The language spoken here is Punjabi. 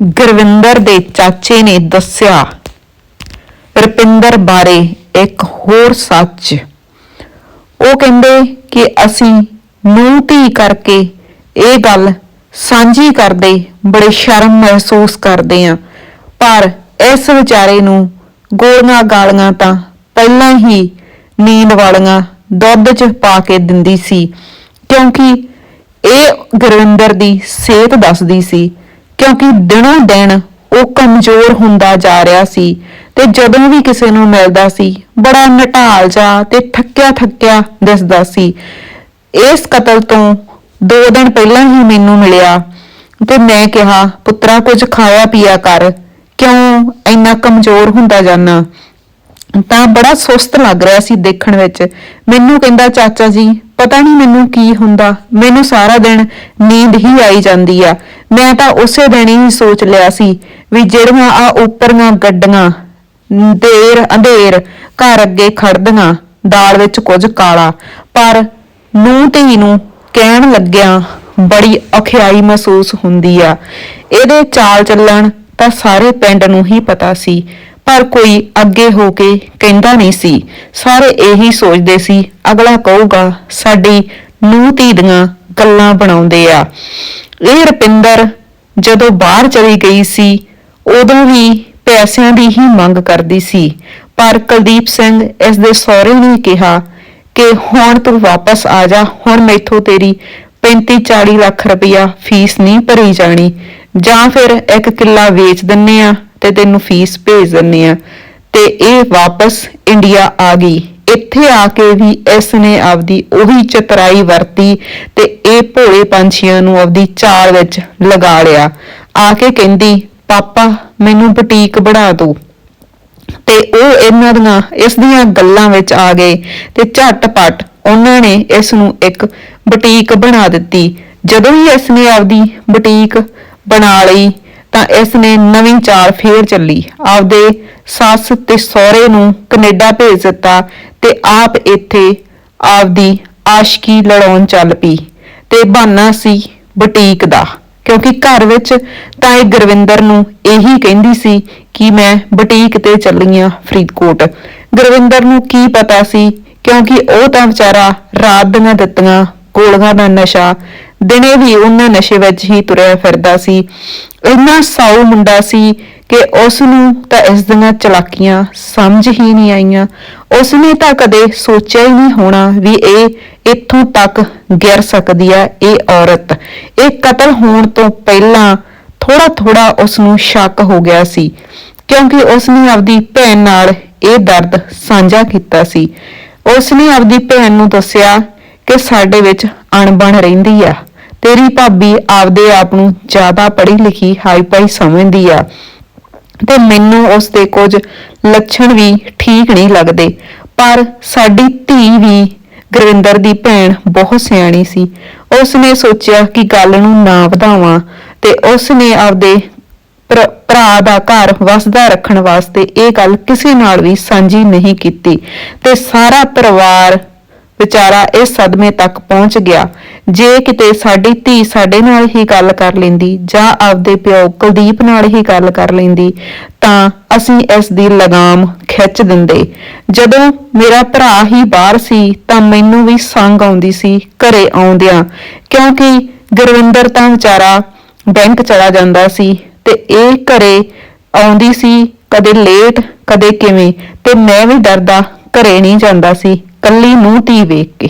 ਗੁਰਵਿੰਦਰ ਦੇ ਚਾਚੇ ਨੇ ਦੱਸਿਆ, ਰੁਪਿੰਦਰ ਬਾਰੇ ਇੱਕ ਹੋਰ ਸੱਚ। ਉਹ ਕਹਿੰਦੇ ਕਿ ਅਸੀਂ ਨੂੰ ਧੀ ਕਰਕੇ ਇਹ ਗੱਲ ਸਾਂਝੀ ਕਰਦੇ ਬੜੇ ਸ਼ਰਮ ਮਹਿਸੂਸ ਕਰਦੇ ਆਂ ਪਰ ਇਸ ਵਿਚਾਰੇ ਨੂੰ ਗੋਲੀਆਂ ਗਾਲੀਆਂ ਤਾਂ ਪਹਿਲਾਂ ਹੀ ਨੀਂਦ ਵਾਲੀਆਂ ਦੁੱਧ 'ਚ ਪਾ ਕੇ ਦਿੰਦੀ ਸੀ, ਕਿਉਂਕਿ ਇਹ ਗੁਰਵਿੰਦਰ ਦੀ ਸਿਹਤ ਦੱਸਦੀ ਸੀ ਕਿਉਂਕਿ ਦਿਨੋਂ ਦਿਨ ਉਹ ਕਮਜ਼ੋਰ ਹੁੰਦਾ ਜਾ ਰਿਹਾ ਸੀ ਤੇ ਜਦੋਂ ਵੀ ਕਿਸੇ ਨੂੰ ਮਿਲਦਾ ਸੀ, ਬੜਾ ਨਟਾਲ ਜਾ ਤੇ ਥੱਕਿਆ ਥੱਕਿਆ ਦਿਸਦਾ ਸੀ। ਇਸ ਕਤਲ ਤੋਂ 2 ਦਿਨ ਪਹਿਲਾਂ ਹੀ ਮੈਨੂੰ ਮਿਲਿਆ ਤੇ ਮੈਂ ਕਿਹਾ, ਪੁੱਤਰਾ, ਕੁਝ ਖਾਇਆ ਪੀਆ ਕਰ। ਕਿਉਂ ਇੰਨਾ ਕਮਜ਼ੋਰ ਹੁੰਦਾ ਜਾਨਾ ਤਾਂ ਬੜਾ ਸੁਸਤ ਲੱਗ ਰਿਹਾ ਸੀ ਦੇਖਣ ਵਿੱਚ। ਮੈਨੂੰ ਕਹਿੰਦਾ, ਚਾਚਾ ਜੀ ਪਤਾ ਨਹੀਂ ਮੈਨੂੰ ਕੀ ਹੁੰਦਾ। ਮੈਨੂੰ ਸਾਰਾ ਦਿਨ ਨੀਂਦ ਹੀ ਆਈ ਜਾਂਦੀ ਆ। ਮੈਂ ਤਾਂ ਉਸੇ ਦਿਨ ਹੀ ਸੋਚ ਲਿਆ ਸੀ ਵੀ ਜਿਹੜੀਆਂ ਆ ਉੱਪਰੀਆਂ ਗੱਡੀਆਂ, ਦੇਰ ਅੰਧੇਰ ਘਰ ਅੱਗੇ ਖੜਦੀਆਂ ਦਾਲ ਵਿੱਚ ਕੁਝ ਕਾਲਾ। ਪਰ ਨੂੰ ਧੀ ਨੂੰ ਕਹਿਣ ਲੱਗਿਆ ਬੜੀ ਅਖਿਆਈ ਮਹਿਸੂਸ ਹੁੰਦੀ ਆ। ਇਹਦੇ ਚਾਲ ਚੱਲਣ ਤਾਂ ਸਾਰੇ ਪਿੰਡ ਨੂੰ ਹੀ ਪਤਾ ਸੀ। ਪਰ ਕੋਈ ਅੱਗੇ ਹੋ ਕੇ ਕਹਿੰਦਾ ਨਹੀਂ ਸੀ। ਸਾਰੇ ਇਹੀ ਸੋਚਦੇ ਸੀ, ਅਗਲਾ ਕਹੂਗਾ, ਸਾਡੀ ਨੂੰਹ ਧੀ ਦੀਆਂ ਗੱਲਾਂ ਬਣਾਉਂਦੇ ਆ। ਇਹ ਰਪਿੰਦਰ ਜਦੋਂ ਬਾਹਰ ਚਲੀ ਗਈ ਸੀ, ਉਦੋਂ ਵੀ ਪੈਸਿਆਂ ਦੀ ਹੀ ਮੰਗ ਕਰਦੀ ਸੀ। ਪਰ ਕੁਲਦੀਪ ਸਿੰਘ ਇਸ ਦੇ ਸਹੁਰੇ ਨੇ ਕਿਹਾ ਕਿ ਹੁਣ ਤੂੰ ਵਾਪਸ ਆ ਜਾ, ਹੁਣ ਮੈਥੋਂ ਤੇਰੀ 35 40 ਲੱਖ ਰੁਪਇਆ ਫੀਸ ਨਹੀਂ ਭਰੀ ਜਾਣੀ। ਜਾਂ ਫਿਰ ਇੱਕ ਕਿੱਲਾ ਵੇਚ ਦਿੰਨੇ ਆ। ਤੇ ਤੈਨੂੰ ਫੀਸ ਭੇਜ ਦਿੰਨੇ ਆ ਤੇ ਇਹ ਵਾਪਸ ਇੰਡੀਆ ਆ ਗਈ। ਇੱਥੇ ਆ ਕੇ ਵੀ ਇਸ ਨੇ ਆਪਦੀ ਉਹੀ ਚਤਰਾਈ ਵਰਤੀ ਤੇ ਇਹ ਭੋਲੇ ਪੰਛੀਆਂ ਨੂੰ ਆਪਦੀ ਚਾਲ ਵਿੱਚ ਲਗਾ ਲਿਆ। ਆ ਕੇ ਕਹਿੰਦੀ, ਪਾਪਾ, ਮੈਨੂੰ ਬੁਟੀਕ ਬਣਾ ਦਿਓ। ਤੇ ਉਹ ਇਹਨਾਂ ਦੀਆਂ, ਇਸ ਦੀਆਂ ਗੱਲਾਂ ਵਿੱਚ ਆ ਗਏ ਤੇ ਝਟਪਟ ਉਹਨਾਂ ਨੇ ਇਸ ਨੂੰ ਇੱਕ ਬੁਟੀਕ ਬਣਾ ਦਿੱਤੀ। ਜਦੋਂ ਹੀ ਇਸ ਨੇ ਆਪਦੀ ਬੁਟੀਕ ਬਣਾ ਲਈ ਤਾਂ ਇਸ ਨੇ ਨਵੀਂ ਚਾਲ ਫੇਰ ਚੱਲੀ। ਆਪਦੇ ਸੱਸ ਤੇ ਸਹੁਰੇ ਨੂੰ ਕੈਨੇਡਾ ਭੇਜ ਦਿੱਤਾ ਤੇ ਆਪ ਇੱਥੇ ਆਪਦੀ ਆਸ਼ਕੀ ਲੜਾਉਣ ਚੱਲ ਪਈ ਤੇ ਬਹਾਨਾ ਸੀ ਬੁਟੀਕ ਦਾ, ਕਿਉਂਕਿ ਘਰ ਵਿੱਚ ਤਾਂ ਇਹ ਗੁਰਵਿੰਦਰ ਨੂੰ ਇਹੀ ਕਹਿੰਦੀ ਸੀ ਕਿ ਮੈਂ ਬੁਟੀਕ ਤੇ ਚੱਲੀ ਆਂ ਫਰੀਦਕੋਟ। ਗੁਰਵਿੰਦਰ ਨੂੰ ਕੀ ਪਤਾ ਸੀ, ਕਿਉਂਕਿ ਉਹ ਤਾਂ ਵਿਚਾਰਾ ਰਾਤ ਦੀਆਂ ਦਿੱਤੀਆਂ ਗੋਲੀਆਂ ਦਾ ਨਸ਼ਾ, ਦਿਨੇ ਵੀ ਉਹਨਾਂ ਨਸ਼ੇ ਵਿੱਚ ਹੀ ਤੁਰਿਆ ਫਿਰਦਾ ਸੀ। ਇੰਨਾ ਸਾਊ ਮੁੰਡਾ ਸੀ ਕਿ ਉਸ ਨੂੰ ਤਾਂ ਇਸ ਦੀਆਂ ਚਲਾਕੀਆਂ ਸਮਝ ਹੀ ਨਹੀਂ ਆਈਆਂ। ਉਸ ਨੇ ਤਾਂ ਕਦੇ ਸੋਚਿਆ ਹੀ ਨਹੀਂ ਹੋਣਾ ਵੀ ਇਹ ਇੱਥੋਂ ਤੱਕ ਗਿਰ ਸਕਦੀ ਆ ਇਹ ਔਰਤ। ਇਹ ਕਤਲ ਹੋਣ ਤੋਂ ਪਹਿਲਾਂ ਥੋੜਾ ਥੋੜਾ ਉਸ ਨੂੰ ਸ਼ੱਕ ਹੋ ਗਿਆ ਸੀ, ਕਿਉਂਕਿ ਉਸ ਨੇ ਆਪਦੀ ਭੈਣ ਨਾਲ ਇਹ ਦਰਦ ਸਾਂਝਾ ਕੀਤਾ ਸੀ। ਉਸ ਨੇ ਆਪਦੀ ਭੈਣ ਨੂੰ ਦੱਸਿਆ ਕਿ ਸਾਡੇ ਵਿੱਚ ਅਣਬਣ ਰਹਿੰਦੀ ਆ। ਤੇਰੀ ਭਾਬੀ ਆਪਦੇ ਆਪ ਨੂੰ ਜ਼ਿਆਦਾ ਪੜ੍ਹੀ ਲਿਖੀ ਹਾਈ ਹਾਈਪਾਈ ਸਮਝਦੀ ਆ ਤੇ ਮੈਨੂੰ ਉਸ ਦੇ ਕੁਝ ਲੱਛਣ ਵੀ ਠੀਕ ਨਹੀਂ ਲੱਗਦੇ। ਪਰ ਸਾਡੀ ਧੀ ਵੀ ਗੁਰਵਿੰਦਰ ਦੀ ਭੈਣ ਬਹੁਤ ਸਿਆਣੀ ਸੀ। ਉਸ ਨੇ ਸੋਚਿਆ ਕਿ ਗੱਲ ਨੂੰ ਨਾ ਵਧਾਵਾਂ ਤੇ ਉਸ ਨੇ ਆਪਦੇ ਭਰਾ ਦਾ ਘਰ ਵਸਦਾ ਰੱਖਣ ਵਾਸਤੇ ਇਹ ਗੱਲ ਕਿਸੇ ਨਾਲ ਵੀ ਸਾਂਝੀ ਨਹੀਂ ਕੀਤੀ ਤੇ ਸਾਰਾ ਪਰਿਵਾਰ ਵਿਚਾਰਾ ਇਸ ਸਦਮੇ ਤੱਕ ਪਹੁੰਚ ਗਿਆ, ਜੇ ਕਿਤੇ ਸਾਡੀ ਧੀ ਸਾਡੇ ਨਾਲ ਹੀ ਗੱਲ ਕਰ ਲੈਂਦੀ ਜਾਂ ਆਪਦੇ ਪਿਓ ਕੁਲਦੀਪ ਨਾਲ ਹੀ ਗੱਲ ਕਰ ਲੈਂਦੀ, ਤਾਂ ਅਸੀਂ ਇਸ ਦੀ ਲਗਾਮ ਖਿੱਚ ਦਿੰਦੇ। ਜਦੋਂ ਮੇਰਾ ਭਰਾ ਹੀ ਬਾਹਰ ਸੀ, ਤਾਂ ਮੈਨੂੰ ਵੀ ਸੰਗ ਆਉਂਦੀ ਸੀ ਘਰੇ ਆਉਂਦਿਆਂ, ਕਿਉਂਕਿ ਗੁਰਵਿੰਦਰ ਤਾਂ ਵਿਚਾਰਾ ਬੈਂਕ ਚਲਾ ਜਾਂਦਾ ਸੀ ਤੇ ਇਹ ਘਰੇ ਆਉਂਦੀ ਸੀ, ਕਦੇ ਲੇਟ, ਕਦੇ ਕਿਵੇਂ, ਤੇ ਮੈਂ ਵੀ ਡਰਦਾ ਘਰੇ ਨਹੀਂ ਜਾਂਦਾ ਸੀ। ਕੱਲੀ ਨੂੰ ਧੀ ਵੇਖ ਕੇ।